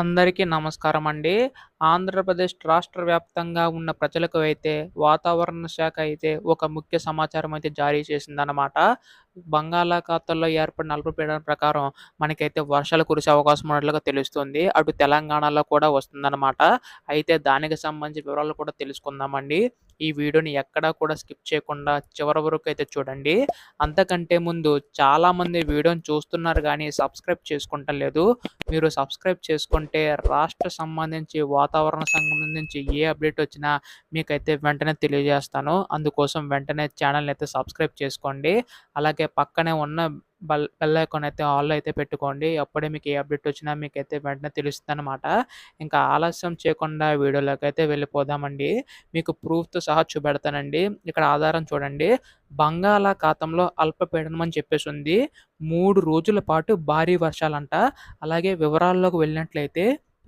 అందరికీ నమస్కారం అండి. ఆంధ్రప్రదేశ్ రాష్ట్ర వ్యాప్తంగా ఉన్న ప్రజలకు అయితే వాతావరణ శాఖ అయితే ఒక ముఖ్య సమాచారం అయితే జారీ చేసిందనమాట. బంగాళాఖాతంలో ఏర్పడిన అల్పపీడనం ప్రకారం మనకైతే వర్షాలు కురిసే అవకాశం ఉన్నట్లుగా తెలుస్తుంది. అటు తెలంగాణలో కూడా వస్తుందన్నమాట అయితే దానికి సంబంధించిన వివరాలు కూడా తెలుసుకుందామండి. ఈ వీడియోని ఎక్కడా కూడా స్కిప్ చేయకుండా చివరి వరకు అయితే చూడండి. అంతకంటే ముందు చాలామంది వీడియోని చూస్తున్నారు కానీ సబ్స్క్రైబ్ చేసుకుంటలేదు. మీరు సబ్స్క్రైబ్ చేసుకుంటే రాష్ట్ర సంబంధించి వాతావరణ సంబంధించి ఏ అప్డేట్ వచ్చినా మీకైతే వెంటనే తెలియజేస్తాను. అందుకోసం వెంటనే ఛానల్‌ని అయితే సబ్స్క్రైబ్ చేసుకోండి. అలాగే పక్కనే ఉన్న బల్ బెల్ ఐకాన్ అయితే ఆల్‌లో అయితే పెట్టుకోండి. అప్పుడే మీకు ఏ అప్డేట్ వచ్చినా మీకైతే వెంటనే తెలుస్తుంది అనమాట ఇంకా ఆలస్యం చేయకుండా వీడియోలోకైతే వెళ్ళిపోదామండి. మీకు ప్రూఫ్‌తో సహా చూపెడతానండి. ఇక్కడ ఆధారం చూడండి. బంగాళాఖాతంలో అల్పపీడనం అని చెప్పేసి ఉంది మూడు రోజుల పాటు భారీ వర్షాలంట. అలాగే వివరాల్లోకి వెళ్ళినట్లయితే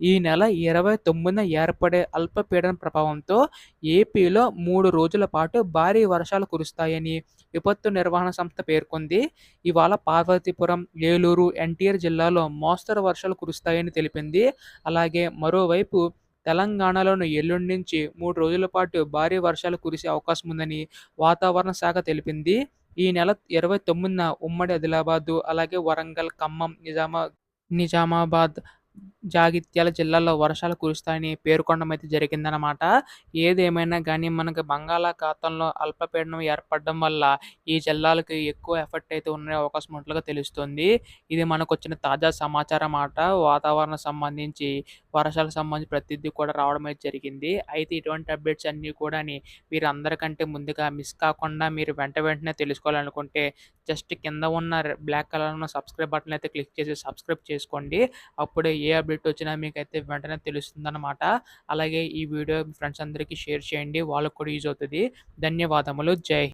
ఈ నెల 29న ఏర్పడే అల్పపీడన ప్రభావంతో ఏపీలో మూడు రోజుల పాటు భారీ వర్షాలు కురుస్తాయని విపత్తు నిర్వహణ సంస్థ పేర్కొంది. ఇవాళ పార్వతీపురం, ఏలూరు, ఎన్టీఆర్ జిల్లాలో మోస్తరు వర్షాలు కురుస్తాయని తెలిపింది. అలాగే మరోవైపు తెలంగాణలోను ఎల్లుండి నుంచి మూడు రోజుల పాటు భారీ వర్షాలు కురిసే అవకాశం ఉందని వాతావరణ శాఖ తెలిపింది. ఈ నెల 29న ఉమ్మడి ఆదిలాబాదు, అలాగే వరంగల్, ఖమ్మం, నిజామా నిజామాబాద్, జాగిత్యాల జిల్లాలో వర్షాలు కురుస్తాయని పేర్కొనడం అయితే జరిగిందనమాట. ఏదేమైనా కానీ మనకు బంగాళాఖాతంలో అల్పపీడనం ఏర్పడడం వల్ల ఈ జిల్లాలకు ఎక్కువ ఎఫెక్ట్ అయితే ఉన్న అవకాశం ఉన్నట్లుగా తెలుస్తుంది. ఇది మనకు వచ్చిన తాజా సమాచారం అన్నమాట వాతావరణం సంబంధించి, వర్షాలకు సంబంధించి ప్రతిదీ కూడా రావడం అయితే జరిగింది. అయితే ఇటువంటి అప్డేట్స్ అన్నీ కూడా మీరు అందరికంటే ముందుగా మిస్ కాకుండా మీరు వెంట వెంటనే తెలుసుకోవాలనుకుంటే జస్ట్ కింద ఉన్న బ్లాక్ కలర్‌లో ఉన్న సబ్స్క్రైబ్ బటన్ అయితే క్లిక్ చేసి సబ్స్క్రైబ్ చేసుకోండి. అప్పుడే ఏ అప్డేట్ వచ్చినా మీకైతే వెంటనే తెలుస్తుందన్నమాట అలాగే ఈ వీడియో ఫ్రెండ్స్ అందరికీ షేర్ చేయండి. వాళ్ళకి కూడా యూజ్ అవుతుంది ధన్యవాదములు. జై